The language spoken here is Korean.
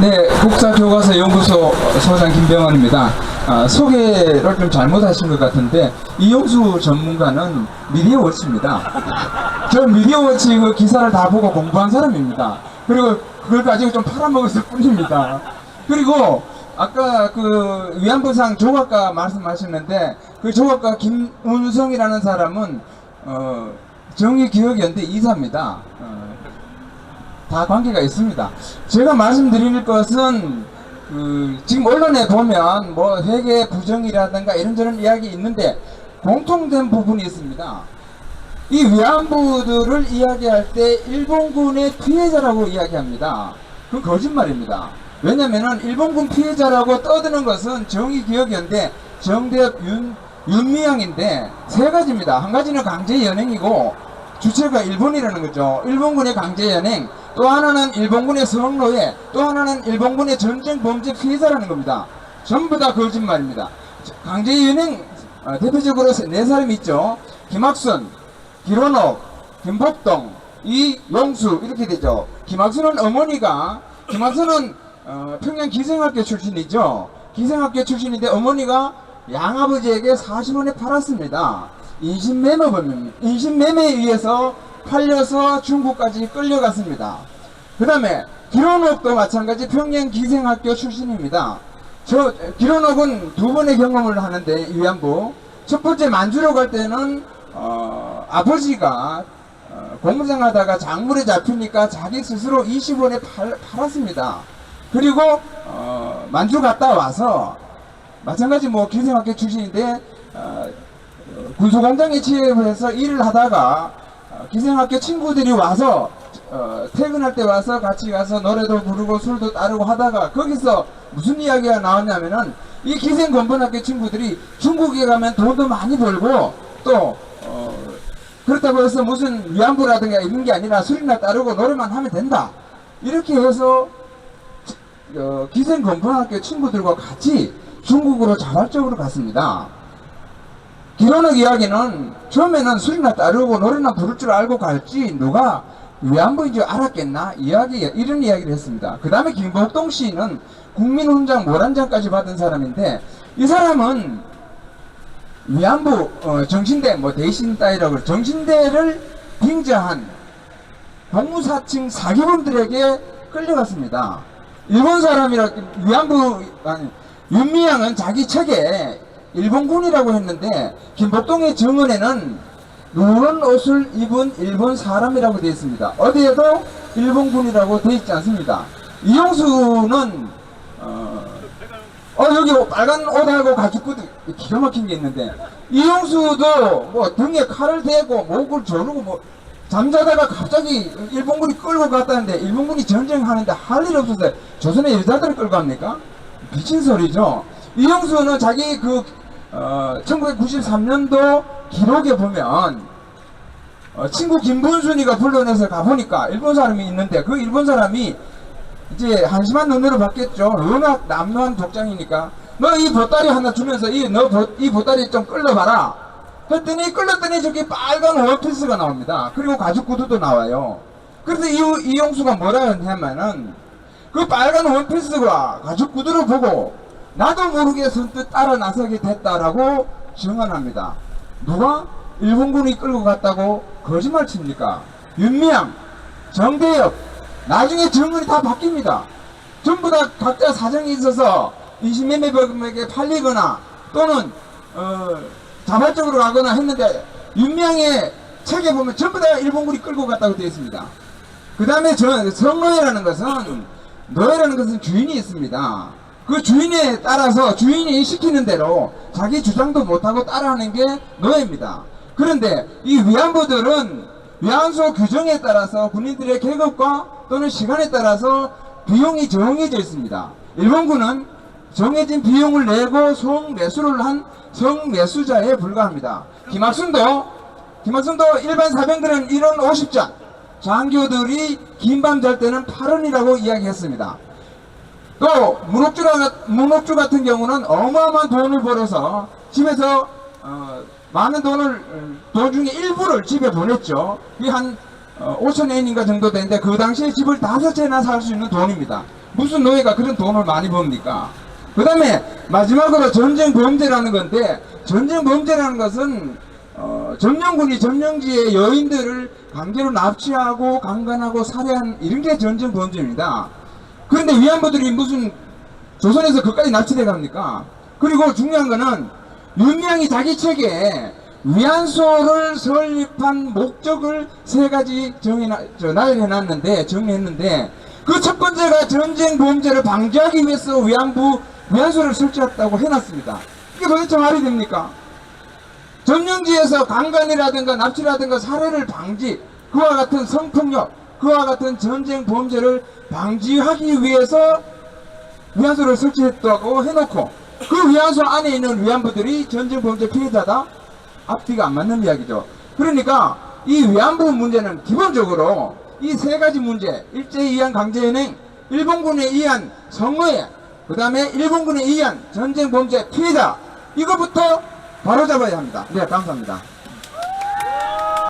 네, 국사교과서 연구소 소장 김병원입니다. 아, 소개를 좀 잘못하신 것 같은데 이용수 전문가는 미디어 워치입니다. 저 미디어 워치 그 기사를 다 보고 공부한 사람입니다. 그리고 그걸 가지고 좀 팔아먹었을 뿐입니다. 그리고 아까 그 위안부상 조각가 말씀하셨는데 그 조각가 김운성이라는 사람은 어, 정의기억연대 이사입니다. 어, 다 관계가 있습니다. 제가 말씀드릴 것은 그 지금 언론에 보면 뭐 회계 부정이라든가 이런저런 이야기 있는데 공통된 부분이 있습니다. 이 위안부들을 이야기할 때 일본군의 피해자라고 이야기합니다. 그건 거짓말입니다. 왜냐면은 일본군 피해자라고 떠드는 것은 정의기억연대 정대협 윤, 윤미향인데 세 가지입니다. 한 가지는 강제연행이고 주체가 일본이라는 거죠. 일본군의 강제 연행, 또 하나는 일본군의 성노예, 또 하나는 일본군의 전쟁 범죄 피해자라는 겁니다. 전부 다 거짓말입니다. 강제 연행 어, 대표적으로 세- 네 사람이 있죠. 김학순, 기론옥, 김복동, 이용수 이렇게 되죠. 김학순은 어머니가 김학순은 어, 평양 기생학교 출신이죠. 기생학교 출신인데 어머니가 양아버지에게 40원에 팔았습니다. 인신매매범입니다. 인신매매에 의해서 팔려서 중국까지 끌려갔습니다. 그 다음에 기론옥도 마찬가지 평양 기생학교 출신입니다. 저 기론옥은 두 번의 경험을 하는데 위안부 첫 번째 만주로 갈 때는 어, 아버지가 어, 공무장 하다가 작물에 잡히니까 자기 스스로 20원에 팔, 팔았습니다. 그리고 어, 만주 갔다 와서 마찬가지 뭐 기생학교 출신인데 어, 군소공장에 취업해서 일을 하다가 어, 기생학교 친구들이 와서 어, 퇴근할 때 와서 같이 가서 노래도 부르고 술도 따르고 하다가 거기서 무슨 이야기가 나왔냐면은 이 기생건번학교 친구들이 중국에 가면 돈도 많이 벌고 또 어, 그렇다고 해서 무슨 위안부라든가 이런 게 아니라 술이나 따르고 노래만 하면 된다 이렇게 해서 어, 기생건번학교 친구들과 같이 중국으로 자발적으로 갔습니다. 기론의 이야기는 처음에는 술이나 따르고 노래나 부를 줄 알고 갈지 누가 위안부인 줄 알았겠나 이야기 이런 이야기를 했습니다. 그 다음에 김복동 씨는 국민훈장 모란장까지 받은 사람인데 이 사람은 위안부 어, 정신대 뭐 대신 따위라고. 정신대를 빙자한 동무사층 사기범들에게 끌려갔습니다. 일본 사람이라 위안부 아니 윤미향은 자기 책에 일본군이라고 했는데 김복동의 증언에는 노란 옷을 입은 일본 사람이라고 되어 있습니다. 어디에도 일본군이라고 되어 있지 않습니다. 이용수는 어, 어 여기 빨간 옷하고 가죽구두 기가 막힌 게 있는데 이용수도 뭐 등에 칼을 대고 목을 조르고 뭐 잠자다가 갑자기 일본군이 끌고 갔다는데 일본군이 전쟁하는데 할 일 없었어요. 조선의 여자들을 끌고 갑니까? 미친 소리죠. 이용수는 자기 그 어, 1993년도 기록에 보면 어, 친구 김분순이가 불러내서 가보니까 일본 사람이 있는데 그 일본 사람이 이제 한심한 눈으로 봤겠죠. 워낙 남루한 독장이니까 너 이 보따리 하나 주면서 이너이 보따리 좀 끌려봐라. 했더니 끌렸더니 저기 빨간 원피스가 나옵니다. 그리고 가죽 구두도 나와요. 그래서 이, 이용수가 뭐라 했냐면은 그 빨간 원피스와 가죽 구두를 보고 나도 모르게 선뜻 따라 나서게 됐다라고 증언합니다. 누가 일본군이 끌고 갔다고 거짓말 칩니까? 윤미향, 정대엽, 나중에 증언이 다 바뀝니다. 전부 다 각자 사정이 있어서 인신매매범에게 팔리거나 또는 어, 자발적으로 가거나 했는데 윤미향의 책에 보면 전부 다 일본군이 끌고 갔다고 되어 있습니다. 그 다음에 성노예라는 것은 노예라는 것은 주인이 있습니다. 그 주인에 따라서 주인이 시키는 대로 자기 주장도 못하고 따라하는 게 노예입니다. 그런데 이 위안부들은 위안소 규정에 따라서 군인들의 계급과 또는 시간에 따라서 비용이 정해져 있습니다. 일본군은 정해진 비용을 내고 성매수를 한 성매수자에 불과합니다. 김학순도 김학순도 일반 사병들은 1원 50전 장교들이 긴 밤 잘 때는 8원이라고 이야기했습니다. 또 문옥주, 문옥주 같은 경우는 어마어마한 돈을 벌어서 집에서 어, 많은 돈을 돈 중에 일부를 집에 보냈죠. 이게 한 어, 5천 엔인가 정도 되는데 그 당시에 집을 다섯 채나 살 수 있는 돈입니다. 무슨 노예가 그런 돈을 많이 법니까? 그 다음에 마지막으로 전쟁 범죄라는 건데 전쟁 범죄라는 것은 어, 점령군이 점령지의 여인들을 강제로 납치하고 강간하고 살해한 이런 게 전쟁 범죄입니다. 그런데 위안부들이 무슨 조선에서 그까지 납치돼 갑니까? 그리고 중요한 거는 윤미향이 자기 책에 위안소를 설립한 목적을 세 가지 정해놔, 저, 나열해 놨는데, 정리했는데, 그 첫 번째가 전쟁 범죄를 방지하기 위해서 위안부, 위안소를 설치했다고 해놨습니다. 이게 도대체 말이 됩니까? 점령지에서 강간이라든가 납치라든가 살해를 방지, 그와 같은 성폭력, 그와 같은 전쟁 범죄를 방지하기 위해서 위안소를 설치했다고 해놓고 그 위안소 안에 있는 위안부들이 전쟁 범죄 피해자다? 앞뒤가 안 맞는 이야기죠. 그러니까 이 위안부 문제는 기본적으로 이 세 가지 문제, 일제에 의한 강제연행, 일본군에 의한 성노예, 그 다음에 일본군에 의한 전쟁 범죄 피해자, 이거부터 바로잡아야 합니다. 네, 감사합니다.